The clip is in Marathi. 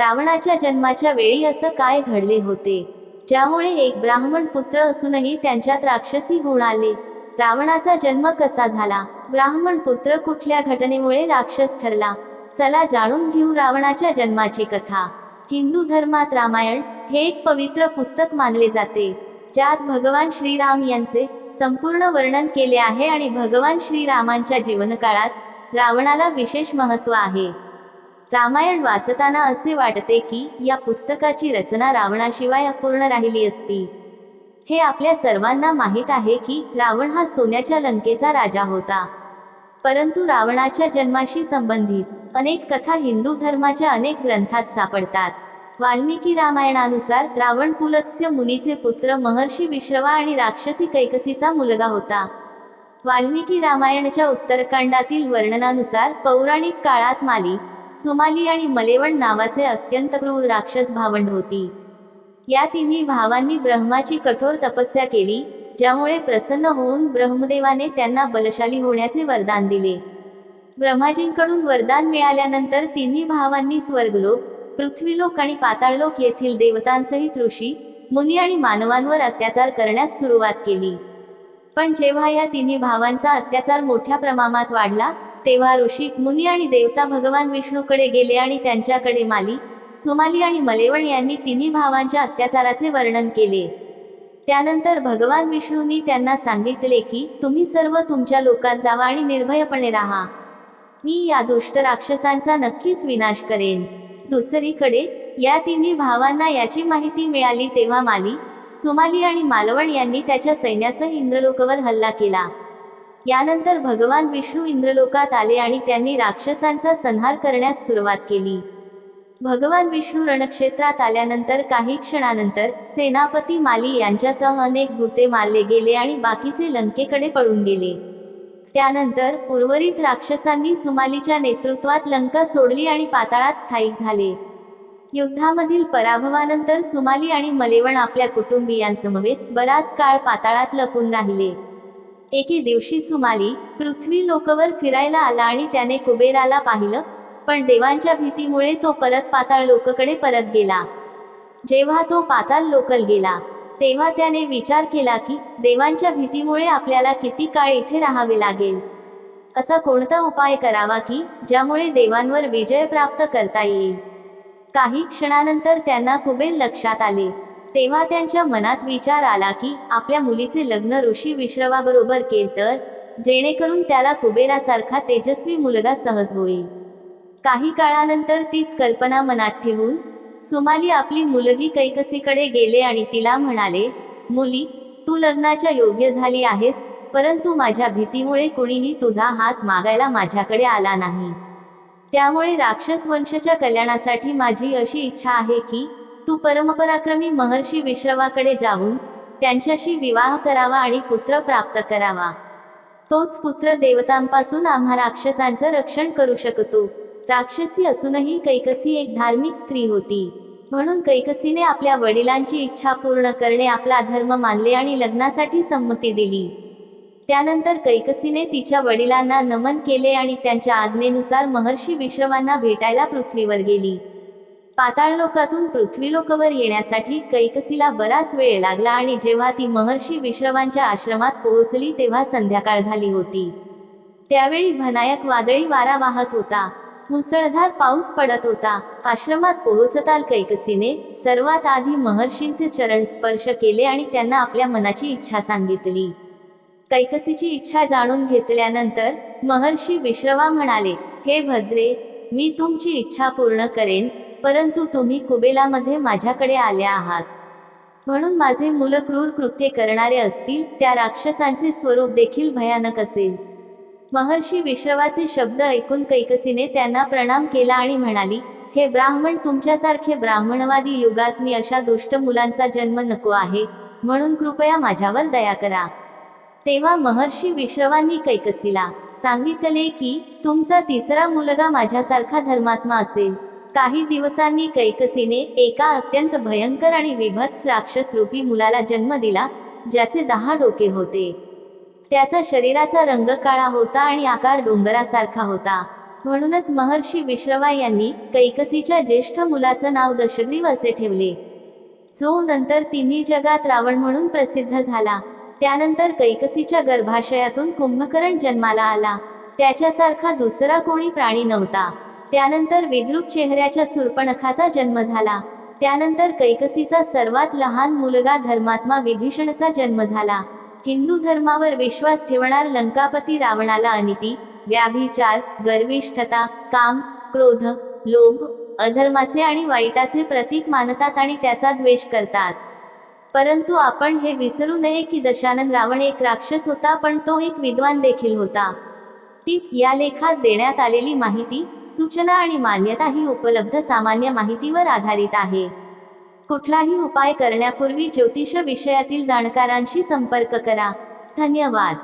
रावणाच्या जन्माच्या वेळी असं काय घडले होते? ज्यामुळे एक ब्राह्मण पुत्र असूनही त्यांच्यात राक्षसी गुण आले. रावणाचा जन्म कसा झाला? ब्राह्मण पुत्र कुठल्या घटनेमुळे राक्षस ठरला? चला जाणून घेऊ रावणाच्या जन्माची कथा. हिंदू धर्मात रामायण हे एक पवित्र पुस्तक मानले जाते. ज्यात भगवान श्रीराम यांचे संपूर्ण वर्णन केले आहे आणि भगवान श्रीरामांच्या जीवनकाळात रावणाला विशेष महत्त्व आहे. रामायण वाचताना असे वाटते की या पुस्तकाची रचना रावणाशिवाय अपूर्ण राहिली असती. हे आपल्या सर्वांना माहीत आहे की रावण हा सोन्याच्या लंकेचा राजा होता. परंतु रावणाच्या जन्माशी संबंधित अनेक कथा हिंदू धर्माच्या अनेक ग्रंथात सापडतात. वाल्मिकी रामायणानुसार रावण पुलत्स्य मुनीचे पुत्र महर्षी विश्रवा आणि राक्षसी कैकसीचा मुलगा होता. वाल्मिकी रामायणच्या उत्तरकांडातील वर्णनानुसार पौराणिक काळात माली सुमाली आणि मलेवण नावाचे अत्यंत क्रूर राक्षस भावंड होती. या तिन्ही भावांनी ब्रह्माची कठोर तपस्या केली ज्यामुळे प्रसन्न होऊन ब्रह्मदेवाने त्यांना बलशाली होण्याचे वरदान दिले. ब्रह्माजींकडून वरदान मिळाल्यानंतर तिन्ही भावांनी स्वर्गलोक पृथ्वीलोक आणि पाताळलोक येथील देवतांसहित ऋषी मुनी आणि मानवांवर अत्याचार करण्यास सुरुवात केली. पण जेव्हा या तिन्ही भावांचा अत्याचार मोठ्या प्रमाणात वाढला तेव्हा ऋषी मुनी आणि देवता भगवान विष्णूकडे गेले आणि त्यांच्याकडे माली सुमाली आणि मलेवण यांनी तिन्ही भावांच्या अत्याचाराचे वर्णन केले. त्यानंतर भगवान विष्णूंनी त्यांना सांगितले की तुम्ही सर्व तुमच्या लोकात जावा आणि निर्भयपणे राहा. मी या दुष्ट राक्षसांचा नक्कीच विनाश करेन. दुसरीकडे या तिन्ही भावांना याची माहिती मिळाली तेव्हा माली सुमाली आणि मालवण यांनी त्याच्या सैन्यासह इंद्रलोकावर हल्ला केला. यानंतर भगवान विष्णू इंद्रलोकात आले आणि त्यांनी राक्षसांचा संहार करण्यास सुरुवात केली. भगवान विष्णू रणक्षेत्रात आल्यानंतर काही क्षणानंतर सेनापती माली यांच्यासह अनेक भूते मारले गेले आणि बाकीचे लंकेकडे पळून गेले. त्यानंतर उर्वरित राक्षसांनी सुमालीच्या नेतृत्वात लंका सोडली आणि पाताळात स्थायिक झाले. युद्धामधील पराभवानंतर सुमाली आणि मलेवण आपल्या कुटुंबियांसमवेत बराच काळ पाताळात लपून राहिले. एके दिवशी सुमाली पृथ्वी लोकवर फिरायला आला आणि त्याने कुबेराला पाहिलं. पण देवांच्या भीतीमुळे तो परत पाताळ लोककडे परत गेला. जेव्हा तो पाताळ लोकल गेला तेव्हा त्याने विचार केला की देवांच्या भीतीमुळे आपल्याला किती काळ इथे राहावे लागेल? असा कोणता उपाय करावा की ज्यामुळे देवांवर विजय प्राप्त करता येईल? काही क्षणानंतर त्यांना कुबेर लक्षात आले. तेव्हा त्यांच्या मनात विचार आला की आपल्या मुलीचे लग्न ऋषी विश्रवाबरोबर केल तर जेणेकरून त्याला कुबेरासारखा तेजस्वी मुलगा सहज होईल. काही काळानंतर तीच कल्पना मनात ठेवून सुमाली आपली मुलगी कैकसीकडे गेले आणि तिला म्हणाले मुली तू लग्नाच्या योग्य झाली आहेस परंतु माझ्या भीतीमुळे कुणीही तुझा हात मागायला माझ्याकडे आला नाही. त्यामुळे राक्षस वंशच्या कल्याणासाठी माझी अशी इच्छा आहे की तू परमपराक्रमी महर्षी विश्रवाकडे जाऊन त्यांच्याशी विवाह करावा आणि पुत्र प्राप्त करावा. तोच पुत्र देवतांपासून आम्हा राक्षसांचं रक्षण करू शकतो. राक्षसी असूनही कैकसी एक धार्मिक स्त्री होती. म्हणून कैकसीने आपल्या वडिलांची इच्छा पूर्ण करणे आपला धर्म मानले आणि लग्नासाठी संमती दिली. त्यानंतर कैकसीने तिच्या वडिलांना नमन केले आणि त्यांच्या आज्ञेनुसार महर्षी विश्रवांना भेटायला पृथ्वीवर गेली. पाताळलोकातून पृथ्वीलोकावर येण्यासाठी कैकसीला बराच वेळ लागला आणि जेव्हा ती महर्षी विश्रवांच्या आश्रमात पोहोचली तेव्हा संध्याकाळ झाली होती. त्यावेळी भनायक वादळी वारा वाहत होता. मुसळधार पाऊस पडत होता. आश्रमात पोहोचताल कैकसीने सर्वात आधी महर्षींचे चरण स्पर्श केले आणि त्यांना आपल्या मनाची इच्छा सांगितली. कैकसीची इच्छा जाणून घेतल्यानंतर महर्षी विश्रवा म्हणाले हे भद्रे मी तुमची इच्छा पूर्ण करेन. परंतु तुम्ही कुबेलामध्ये माझ्याकडे आल्या आहात. म्हणून माझे मुलं क्रूर कृत्ये करणारे असतील त्या राक्षसांचे स्वरूप देखील भयानक असेल. महर्षी विश्रवाचे शब्द ऐकून कैकसीने त्यांना प्रणाम केला आणि म्हणाली हे ब्राह्मण तुमच्यासारखे ब्राह्मणवादी युगात मी अशा दुष्ट मुलांचा जन्म नको आहे म्हणून कृपया माझ्यावर दया करा. तेव्हा महर्षी विश्रवांनी कैकसीला सांगितले की तुमचा तिसरा मुलगा माझ्यासारखा धर्मात्मा असेल. काही दिवसांनी कैकसीने एका अत्यंत भयंकर आणि विभत्स राक्षस रूपी मुलाला जन्म दिला ज्याचे दहा डोके होते. त्याचा शरीराचा रंग काळा होता आणि आकार डोंगरासारखा होता. म्हणूनच महर्षी विश्रवा यांनी कैकसीच्या ज्येष्ठ मुलाचं नाव दशग्रीव असे ठेवले. जो नंतर तिन्ही जगात रावण म्हणून प्रसिद्ध झाला. त्यानंतर कैकसीच्या गर्भाशयातून कुंभकरण जन्माला आला. त्याच्यासारखा दुसरा कोणी प्राणी नव्हता. त्यानंतर विद्रुप चेहऱ्याच्या सुरपणखाचा जन्म झाला. त्यानंतर कैकसीचा सर्वात लहान मुलगा धर्मात्मा विभीषणचा जन्म झाला. हिंदू धर्मावर विश्वास ठेवणार लंकापती रावणाला अनिती व्याभिचार गर्विष्ठता काम क्रोध लोभ अधर्माचे आणि वाईटाचे प्रतीक मानतात आणि त्याचा द्वेष करतात. परंतु आपण हे विसरू नये की दशानन रावण एक राक्षस होता पण तो एक विद्वान देखील होता. टीप या लेखात देण्यात आलेली माहिती सूचना आणि मान्यता ही उपलब्ध सामान्य माहितीवर आधारित आहे. कुठलाही उपाय करण्यापूर्वी ज्योतिष विषयातील जाणकारांशी संपर्क करा. धन्यवाद.